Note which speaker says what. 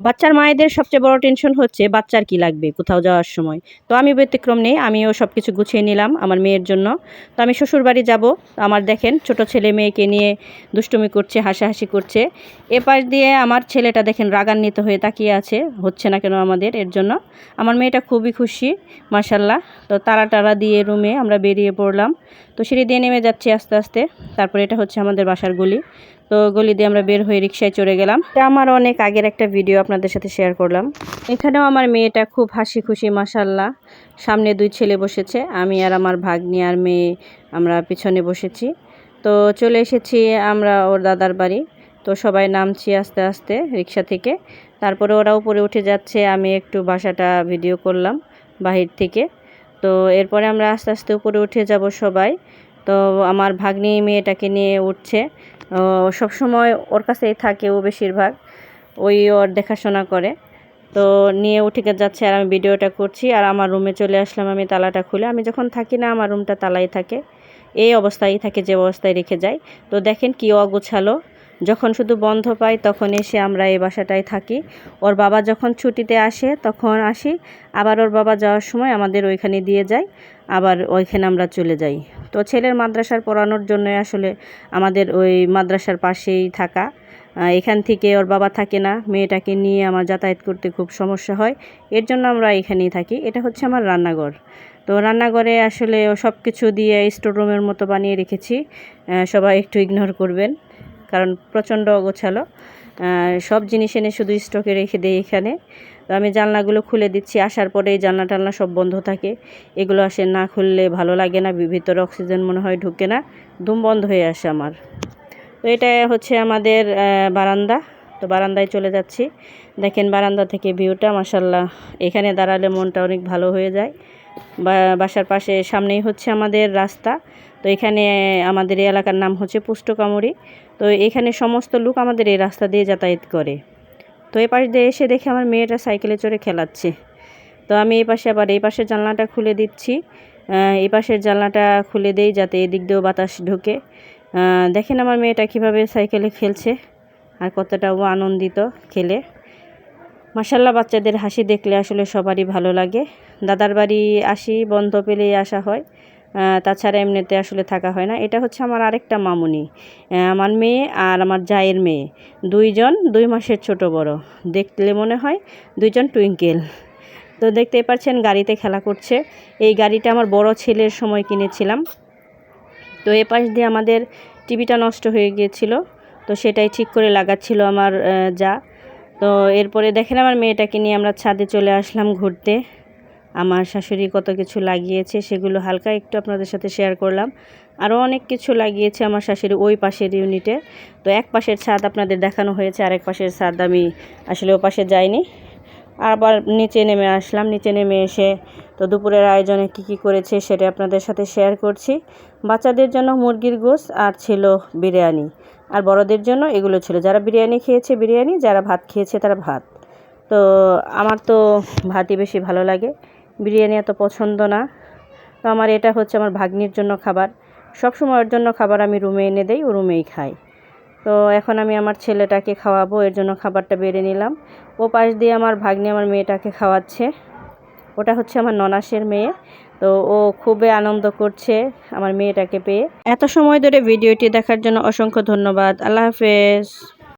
Speaker 1: বাচ্চার মায়েদের সবচেয়ে বড় টেনশন হচ্ছে বাচ্চার কি লাগবে কোথাও যাওয়ার সময়। তো আমি ব্যতিক্রম নেই, আমিও সব কিছু গুছিয়ে নিলাম আমার মেয়ের জন্য। তো আমি শ্বশুর বাড়ি যাব, আমার দেখেন ছোট ছেলে মেয়েকে নিয়ে দুষ্টুমি করছে, হাসাহাসি করছে। এ পাশ দিয়ে আমার ছেলেটা দেখেন রাগান্বিত হয়ে তাকিয়ে আছে, হচ্ছে না কেন আমাদের এর জন্য। আমার মেয়েটা খুবই খুশি মাসাল্লাহ তো তারা টারা দিয়ে রুমে আমরা বেরিয়ে পড়লাম। তো সিঁড়ি দিয়ে নেমে যাচ্ছি আস্তে আস্তে, তারপরে এটা হচ্ছে আমাদের বাসার গলি। তো গলি দিয়ে আমরা বের হয়ে রিক্সায় চড়ে গেলাম। এটা আমার অনেক আগের একটা ভিডিও আপনাদের সাথে শেয়ার করলাম। এখানেও আমার মেয়েটা খুব হাসি খুশি মাসাল্লাহ সামনে দুই ছেলে বসেছে, আমি আর আমার ভাগ্নি আর মেয়ে আমরা পিছনে বসেছি। তো চলে এসেছি আমরা ওর দাদার বাড়ি। তো সবাই নামছি আস্তে আস্তে রিক্সা থেকে। তারপরে ওরা উপরে উঠে যাচ্ছে, আমি একটু বাসাটা ভিডিও করলাম বাহির থেকে। তো এরপরে আমরা আস্তে আস্তে উপরে উঠে যাব সবাই। তো আমার ভাগ্নি মেয়েটাকে নিয়ে উঠছে। সব সময় ওর কাছেই থাকে ও বেশিরভাগ। ওই ওর দেখাশোনা করে। তো নিয়ে উঠে যাচ্ছে আর আমি ভিডিওটা করছি আর আমার রুমে চলে আসলাম আমি তালাটা খুলে। আমি যখন থাকি না, আমার রুমটা তালাই থাকে। এই অবস্থায় থাকে যে অবস্থায় রেখে যাই তো দেখেন কি অগোছালো। যখন শুধু বন্ধ পাই, তখন এসে আমরা এই বাসাটায় থাকি। ওর বাবা যখন ছুটিতে আসে, তখন আসি। আবার ওর বাবা যাওয়ার সময় আমাদের ওইখানে দিয়ে যায়। আবার ওইখানে আমরা চলে যাই। তো ছেলের মাদ্রাসার পড়ানোর জন্য আসলে আমাদের ওই মাদ্রাসার পাশেই থাকা। এখান থেকে ওর বাবা থাকে না, মেয়েটাকে নিয়ে আমার যাতায়াত করতে খুব সমস্যা হয়। এর জন্য আমরা এখানেই থাকি। এটা হচ্ছে আমার রান্নাঘর। তো রান্নাঘরে আসলে সব কিছু দিয়ে স্টোর রুমের মতো বানিয়ে রেখেছি। সবাই একটু ইগনোর করবেন, কারণ প্রচণ্ড অগোছালো। সব জিনিস এনে শুধু স্টকে রেখে দেয় এখানে। তো আমি জানলাগুলো খুলে দিচ্ছি, আসার পরে এই জানলা টালনা সব বন্ধ থাকে। এগুলো আসে না খুললে ভালো লাগে না ভিতরে অক্সিজেন মনে হয় ঢুকে না, দুম বন্ধ হয়ে আসে আমার। তো এটা হচ্ছে আমাদের বারান্দা। তো বারান্দায় চলে যাচ্ছি। দেখেন বারান্দা থেকে ভিউটা মাসাল্লাহ এখানে দাঁড়ালে মনটা অনেক ভালো হয়ে যায়। বাসার পাশে, সামনেই হচ্ছে আমাদের রাস্তা। তো এখানে আমাদের এই এলাকার নাম হচ্ছে পুষ্টকামড়ি। তো এখানে সমস্ত লোক আমাদের এই রাস্তা দিয়ে যাতায়াত করে। তো এই পাশ দিয়ে এসে দেখে আমার মেয়েটা সাইকেলে চড়ে খেলাচ্ছে। তো আমি এই পাশে আবার এই পাশের জানলাটা খুলে দিচ্ছি। এই পাশের জানলাটা খুলে দেই যাতে এদিক দিয়েও বাতাস ঢোকে। দেখেন আমার মেয়েটা কীভাবে সাইকেলে খেলছে। আর কতটাও আনন্দিত খেলে। মাসাল্লাহ বাচ্চাদের হাসি দেখলে আসলে সবারই ভালো লাগে। দাদার বাড়ি আসি, বন্ধ পেলেই আসা হয়। তাছাড়া এমনিতে আসলে থাকা হয় না। এটা হচ্ছে আমার আরেকটা মামুনি। আমার মেয়ে আর আমার জায়ের মেয়ে। দুইজন দুই মাসের ছোট বড়। দেখলে মনে হয় দুইজন টুইঙ্কেল। তো দেখতেই পাচ্ছেন, গাড়িতে খেলা করছে। এই গাড়িটা আমার বড় ছেলের সময় কিনেছিলাম। তো এ পাশ দিয়ে আমাদের টিভিটা নষ্ট হয়ে গিয়েছিল। তো সেটাই ঠিক করে লাগাচ্ছিল আমার যা। তো এরপরে দেখেন আমার মেয়েটাকে নিয়ে আমরা ছাদে চলে আসলাম ঘুরতে। আমার শাশুড়ি কত কিছু লাগিয়েছে, সেগুলো হালকা একটু আপনাদের সাথে শেয়ার করলাম। আরও অনেক কিছু লাগিয়েছে আমার শাশুড়ি ওই পাশের ইউনিটে তো এক পাশের ছাদ আপনাদের দেখানো হয়েছে, আরেক পাশের ছাদ আমি আসলে ও পাশে যাইনি। আবার নিচে নেমে আসলাম, নিচে নেমে এসে তো দুপুরের আয়োজনে কি কি করেছে সেটা আপনাদের সাথে শেয়ার করছি। বাচ্চাদের জন্য মুরগির গোস আর ছিল বিরিয়ানি। আর বড়দের জন্য এগুলো ছিল। যারা বিরিয়ানি খেয়েছে, বিরিয়ানি, যারা ভাত খেয়েছে, তারা ভাত। তো আমার তো ভাতই বেশি ভালো লাগে। বিরিয়ানি এত পছন্দ না। তো আমার এটা হচ্ছে আমার ভাগ্নির জন্য খাবার। সব সময়ের জন্য খাবার আমি রুমে এনে দেই, ও রুমেই খাই তো এখন আমি আমার ছেলেটাকে খাওয়াবো, এর জন্য খাবারটা বেড়ে নিলাম। ও পাশ দিয়ে আমার ভাগ্নি আমার মেয়েটাকে খাওয়াচ্ছে। ওটা হচ্ছে আমার ননাসের মেয়ে। তো ও খুবই আনন্দ করছে আমার মেয়েটাকে পেয়ে। এত সময় ধরে ভিডিওটি দেখার জন্য অসংখ্য ধন্যবাদ। আল্লাহ হাফেজ।